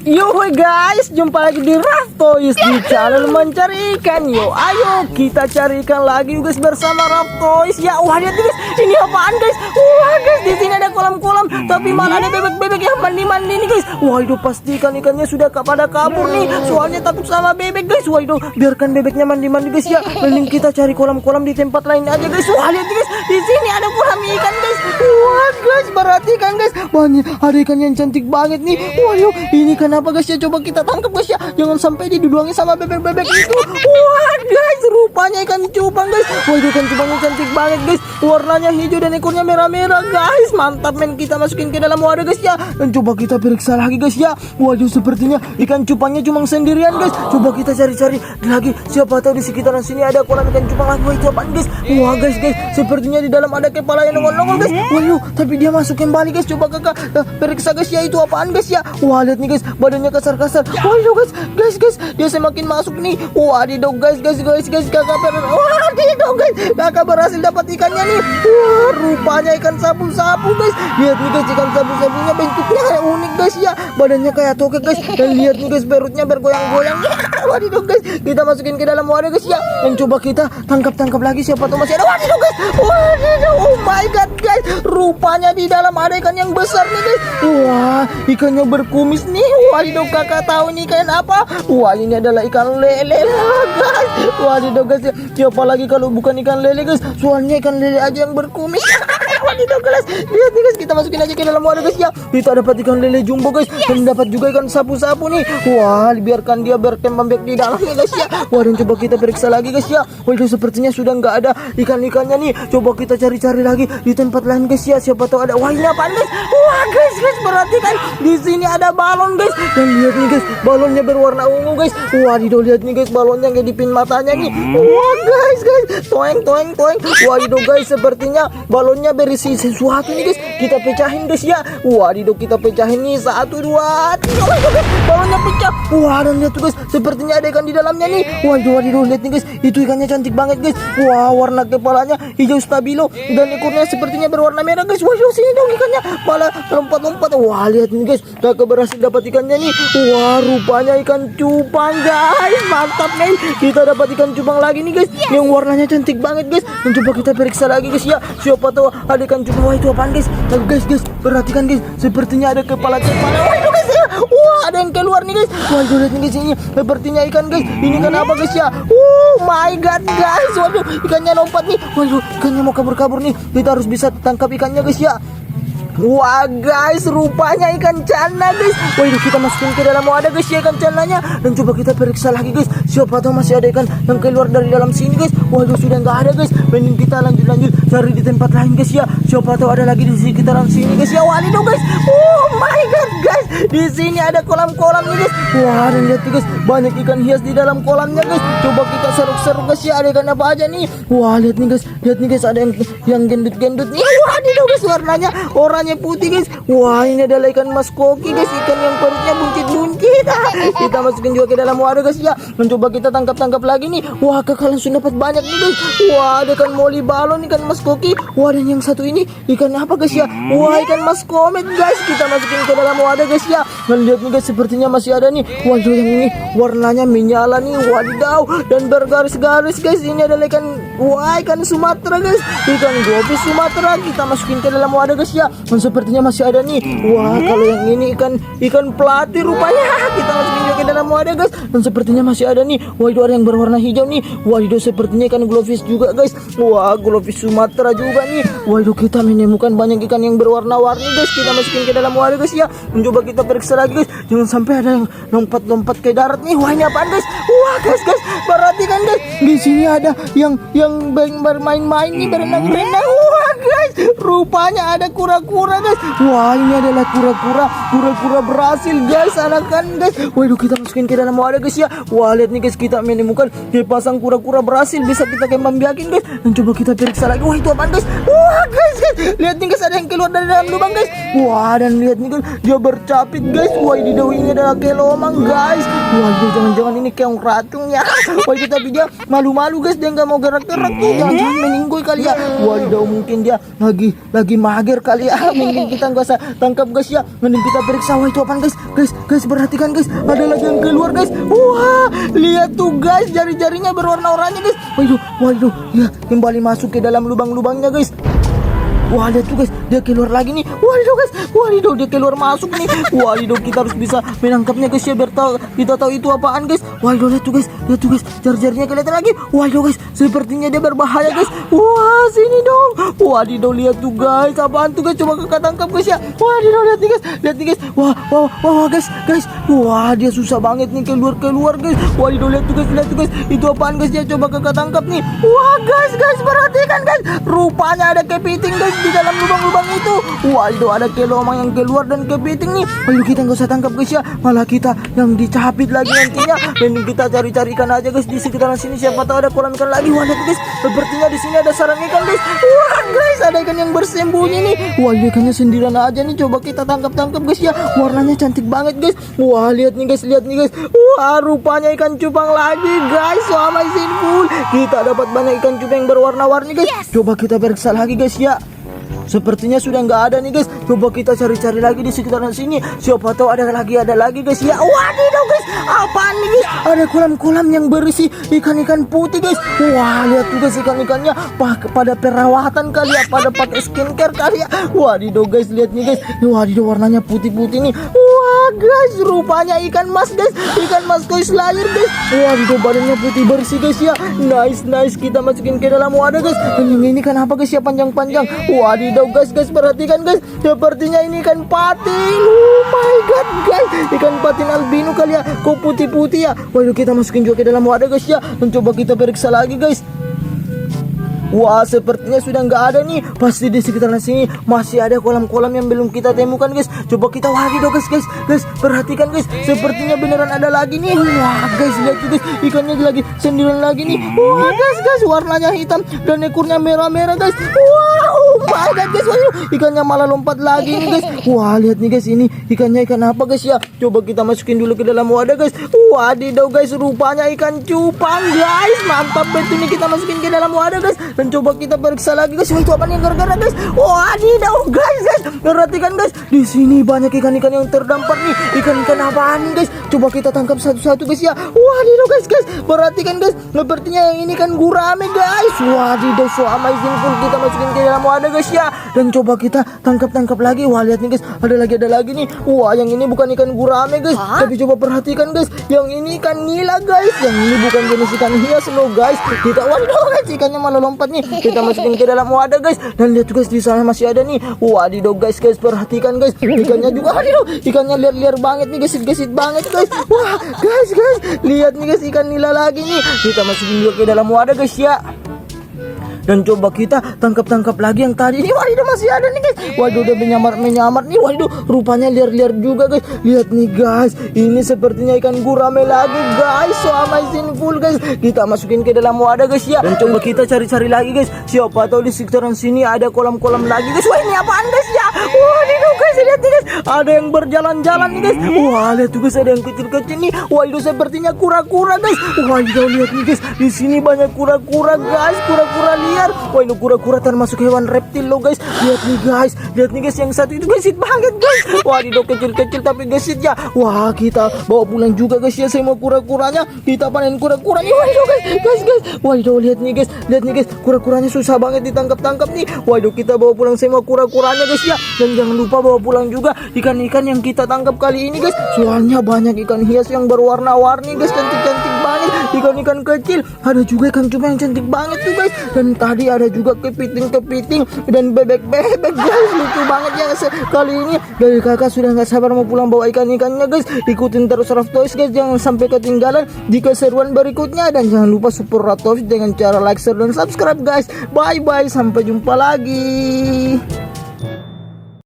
Yo guys, jumpa lagi di Raff Toys di channel mencari ikan. Yo ayo kita cari ikan lagi guys bersama Raff Toys Ya wah lihat guys, ini apaan guys? Wah guys, di sini ada kolam-kolam Tapi malah ada bebek-bebek yang mandi-mandi nih guys. Wah itu pasti ikan-ikannya sudah pada kabur nih. Soalnya takut sama bebek guys. Wah itu biarkan bebeknya mandi-mandi guys. Ya Mending kita cari kolam-kolam di tempat lain aja guys. Wah lihat guys, di sini ada kolam ikan guys. Wah guys, perhatikan guys. Banyak ada ikan yang cantik banget nih. Wah yuk, ini kenapa guys? Ya Coba kita tangkap guys ya. Jangan sampai diduduangi sama bebek-bebek itu. Wah guys, rupanya Wah ikan cupangnya cantik banget guys Warnanya hijau dan ekornya merah-merah guys Mantap men kita masukin ke dalam wadah guys ya Dan coba kita periksa lagi guys ya Waduh sepertinya ikan cupangnya cuma sendirian guys Coba kita cari-cari lagi Siapa tahu di sekitaran sini ada kolam ikan cupang lagi Wah itu guys Wah guys guys Sepertinya di dalam ada kepala yang nongol-nongol guys Waduh tapi dia masuk kembali guys Coba kakak eh, periksa guys ya itu apaan guys ya Wah lihat nih guys badannya kasar-kasar Waduh guys guys guys Dia semakin masuk nih Waduh guys guys guys guys kakak ber Waduh guys. Kakak berhasil dapat ikannya nih. Wah rupanya ikan sapu-sapu guys. Lihat nih guys ikan sapu-sapunya bentuknya kayak unik guys ya. Badannya kayak tokek guys. Dan lihat nih guys perutnya bergoyang-goyang Waduh guys. Kita masukin ke dalam wadah guys ya. Dan coba kita tangkap-tangkap lagi siapa tahu masih ada. Waduh guys. Waduh oh my god guys. Rupanya di dalam ada ikan yang besar nih guys. Wah ikannya berkumis nih. Waduh kakak tahu ini ikan apa? Wah ini adalah ikan lele lah guys Waduh guys Siapa lagi kalau bukan ikan lele guys? Soalnya ikan lele aja yang berkumis. Waduh guys. Lihat nih guys. Kita masukin aja ke dalam wadah guys ya. Kita dapat ikan lele jumbo guys. Dan dapat juga ikan sapu-sapu nih. Wah biarkan dia berkembang biak di dalamnya guys ya. Wah dan coba kita periksa lagi guys ya. Waduh sepertinya sudah nggak ada ikan-ikannya nih. Coba kita cari-cari lagi di tempat lain guys ya. Siapa tahu ada Wah ini apaan guys? Wah guys guys perhatikan. Di sini ada balon guys. Dan lihat nih guys Balonnya berwarna ungu guys. Wah lihat nih guys balonnya kayak dipin matanya nih. Wah guys guys. Toeng toeng toeng. Wah guys sepertinya balonnya berisi sesuatu nih guys. Kita pecahin guys ya. Wah kita pecahin nih. Satu dua tiga. Balonnya pecah. Wah dan lihat tuh guys Sepertinya ada ikan di dalamnya nih. Waduh waduh lihat nih guys. Itu ikannya cantik banget guys. Wah warna kepalanya hijau stabilo. Dan ekornya sepertinya berwarna merah guys. Waduh sini dong ikannya. Malah lompat-lompat. Wah lihat nih guys. Kakak berhasil dapat ikannya nih. Wah rupanya ikan cupang guys. Mantap men. Kita dapat ikan cupang lagi nih guys. Yang warnanya cantik banget guys. Dan coba kita periksa lagi guys ya. Siapa tahu ada ikan cupang. Wah itu apaan guys? Nah, Guys guys perhatikan guys. Sepertinya ada guys ya Wah ada yang keluar nih guys Waduh lihat nih guys ini Sepertinya ikan guys Ini kan apa guys ya Oh my god guys Waduh ikannya lompat nih Waduh ikannya mau kabur-kabur nih Kita harus bisa tangkap ikannya guys ya Wah guys, rupanya ikan cana guys. Itu kita masukin ke dalam wadah guys ya ikan cananya. Dan coba kita periksa lagi guys. Siapa tahu masih ada ikan yang keluar dari dalam sini guys. Waduh sudah nggak ada guys. Mending kita lanjut-lanjut cari di tempat lain guys ya. Siapa tahu ada lagi di sekitaran sini guys ya. Dong guys. Oh my god guys. Di sini ada kolam-kolam nih guys. Wah dan lihat nih, guys banyak ikan hias di dalam kolamnya guys. Coba kita seruk-seruk guys ya. Ada ikan apa aja nih. Wah lihat nih guys. Lihat nih guys ada yang yang gendut-gendut nih. Wah ini guys warnanya oranye putih guys. Wah ini adalah ikan mas koki guys. Ikan yang perutnya buncit-buncit. Ah, kita masukin juga ke dalam wadah guys ya. Mencoba kita tangkap-tangkap lagi nih. Wah kakak langsung dapat banyak nih guys. Wah ada ikan moli balon ikan mas koki. Wah dan yang satu ini ikan apa guys ya? Wah ikan mas komet guys. Kita masukin ke dalam wadah guys ya. Dan lihat nih guys sepertinya masih ada nih. Waduh yang ini warnanya menyala nih. Wadidaw dan bergaris-garis guys. Ini adalah ikan wah ikan Sumatera guys. Ikan gobi Sumatera kita masukin ke dalam wadah guys ya. Dan sepertinya masih ada nih. Wah kalau yang ini ikan ikan pelati rupanya. Kita masukin ke dalam wadah guys. Dan sepertinya masih ada nih. Ada yang berwarna hijau nih. Itu sepertinya ikan glowfish juga guys. Wah glowfish Sumatera juga nih. Itu kita menemukan banyak ikan yang berwarna-warni guys. Kita masukin ke dalam wadah guys ya. Mencoba kita periksa lagi guys. Jangan sampai ada yang lompat-lompat ke darat nih. Wah ini apaan guys? Wah guys guys perhatikan guys. Di sini ada yang yang ber- bermain-main nih berenang-berenang. Wah guys rupanya ada kura-kura guys. Wah ini adalah kura-kura. Kura-kura berhasil guys anakan guys. Waduh kita masukin ke dalam wadah guys ya. Wah lihat nih guys kita menemukan pasang kura-kura berhasil bisa kita kembang biakin guys. Dan coba kita periksa lagi. Wah itu apaan guys? Wah guys guys lihat nih guys ada yang keluar dari dalam lubang guys. Wah dan lihat nih guys dia bercapit guys. Wah di ini adalah kelomang guys. Waduh jangan-jangan ini keong racun ya. Wah itu tapi dia malu-malu guys dia nggak mau gerak-gerak tuh. Jangan-jangan meninggoy kali ya. Waduh mungkin dia lagi lagi mager kali ya. Mending kita nggak usah tangkap guys ya. Mending kita periksa wah itu apaan guys? Guys, guys perhatikan guys. Ada lagi yang keluar guys. Wah, lihat tuh guys jari-jarinya berwarna oranye guys. Waduh, waduh, ya kembali masuk ke dalam lubang-lubangnya guys. Wah lihat tuh guys, dia keluar lagi nih. Waduh guys, waduh dia keluar masuk nih. Waduh kita harus bisa menangkapnya guys ya biar tahu kita tahu itu apaan guys. Waduh lihat tuh guys, lihat tuh guys, jar-jarnya kelihatan lagi. Waduh guys, sepertinya dia berbahaya guys. Wah sini dong. Waduh lihat tuh guys, apaan tuh guys? Coba kakak tangkap guys ya. Waduh lihat nih guys, lihat nih guys. Wah, wah, wah, wah guys, guys. Wah dia susah banget nih keluar keluar guys. Waduh lihat tuh guys, lihat tuh guys. Itu apaan guys ya? Coba kakak tangkap nih. Wah guys, guys perhatikan guys. Rupanya ada kepiting guys di dalam lubang-lubang itu. Waduh ada kelomang yang keluar dan kepiting nih. Ayo kita nggak usah tangkap guys ya. Malah kita yang dicapit lagi nantinya. Mending kita cari-cari ikan aja guys di sekitaran sini. Siapa tahu ada kolam ikan lagi. Wah guys. Sepertinya di sini ada sarang ikan guys. Wah guys ada ikan yang bersembunyi nih. Wah ikannya sendirian aja nih. Coba kita tangkap-tangkap guys ya. Warnanya cantik banget guys. Wah lihat nih guys, lihat nih guys. Wah rupanya ikan cupang lagi guys. So amazing full. Kita dapat banyak ikan cupang yang berwarna-warni guys. Coba kita periksa lagi guys ya. Sepertinya sudah nggak ada nih guys. Coba kita cari-cari lagi di sekitaran sini. Siapa tahu ada lagi, ada lagi guys. Ya, wadidaw guys. Apaan nih guys? Ada kolam-kolam yang berisi ikan-ikan putih guys. Wah, lihat tuh guys ikan-ikannya pak- pada perawatan kali ya, pada pakai skincare kali ya. Wadidaw guys, lihat nih guys. Wadidaw warnanya putih-putih nih. Wah guys, rupanya ikan mas guys. Ikan mas guys layar guys. Wadidaw badannya putih bersih guys ya. Nice, nice. Kita masukin ke dalam wadah guys. Yang ini kan apa guys ya panjang-panjang. Wadidaw guys, guys perhatikan guys. Sepertinya ini ikan patin. Oh my god guys. Ikan patin albino kali ya. Kok putih-putih ya. Waduh kita masukin juga ke dalam wadah guys ya. Dan coba kita periksa lagi guys. Wah, sepertinya sudah nggak ada nih. Pasti di sekitaran sini masih ada kolam-kolam yang belum kita temukan, guys. Coba kita wadidaw, guys, guys, guys. Perhatikan, guys. Sepertinya beneran ada lagi nih. Wah, guys, lihat tuh, guys. Ikannya lagi sendirian lagi nih. Wah, guys, guys. Warnanya hitam dan ekornya merah-merah, guys. Wah, oh my god, guys. Waduh, ikannya malah lompat lagi nih, guys. Wah, lihat nih, guys. Ini ikannya ikan apa, guys ya? Coba kita masukin dulu ke dalam wadah, guys. Wadidaw, guys. Rupanya ikan cupang, guys. Mantap betul nih kita masukin ke dalam wadah, guys. Dan coba kita periksa lagi guys. Itu apa nih gara-gara guys? Wadidaw guys guys. Perhatikan guys. Di sini banyak ikan-ikan yang terdampar nih. Ikan-ikan apaan guys? Coba kita tangkap satu-satu guys ya. Wadidaw guys guys. Perhatikan guys. Sepertinya yang ini kan gurame guys. Wadidaw so amazing full kita masukin ke dalam wadah guys ya. Dan coba kita tangkap-tangkap lagi. Wah lihat nih guys. Ada lagi ada lagi nih. Wah yang ini bukan ikan gurame guys. Tapi coba perhatikan guys. Yang ini ikan nila guys. Yang ini bukan jenis ikan hias loh guys. Kita wadidaw guys ikannya malah lompat nih. Kita masukin ke dalam wadah guys. Dan lihat guys di sana masih ada nih. Wadidaw guys guys perhatikan guys. Ikannya juga wadidaw. Ikannya liar-liar banget nih gesit-gesit banget guys. Wah guys guys. Lihat nih guys ikan nila lagi nih. Kita masukin juga ke dalam wadah guys ya. Dan coba kita tangkap-tangkap lagi yang tadi. Ini Waduh masih ada nih guys. Waduh udah menyamar-menyamar nih. Waduh rupanya liar-liar juga guys. Lihat nih guys. Ini sepertinya ikan gurame lagi guys. So amazing full guys. Kita masukin ke dalam wadah guys ya. Dan coba kita cari-cari lagi guys. Siapa tahu di sekitaran sini ada kolam-kolam lagi guys. Wah ini apaan guys ya? Waduh guys lihat nih guys. Ada yang berjalan-jalan nih guys. Wah lihat tuh guys ada yang kecil-kecil nih. Waduh sepertinya kura-kura guys. Waduh lihat nih guys. Di sini banyak kura-kura guys. Kura-kura liar. Wah ini kura-kura termasuk hewan reptil loh guys. Lihat nih guys. Lihat nih guys yang satu itu gesit banget guys. Wah ini kecil-kecil tapi gesit ya. Wah kita bawa pulang juga guys ya. Semua kura-kuranya. Kita panen kura-kuranya. Waduh guys. Guys guys. Waduh lihat nih guys. Lihat nih guys. Kura-kuranya susah banget ditangkap-tangkap nih. Waduh kita bawa pulang. Semua kura-kuranya guys ya. Dan jangan lupa pulang juga. Ikan-ikan yang kita tangkap kali ini guys. Soalnya banyak ikan hias yang berwarna-warni guys. Cantik-cantik banget. Ikan-ikan kecil. Ada juga ikan cuma yang cantik banget tuh guys. Dan tadi ada juga kepiting-kepiting Dan bebek-bebek guys. Lucu banget ya se- kali ini Dari kakak sudah nggak sabar mau pulang bawa ikan-ikannya guys. Ikutin terus Raf Toys guys. Jangan sampai ketinggalan di keseruan berikutnya. Dan jangan lupa support Raf Toys dengan cara like, share, dan subscribe guys. Bye-bye. Sampai jumpa lagi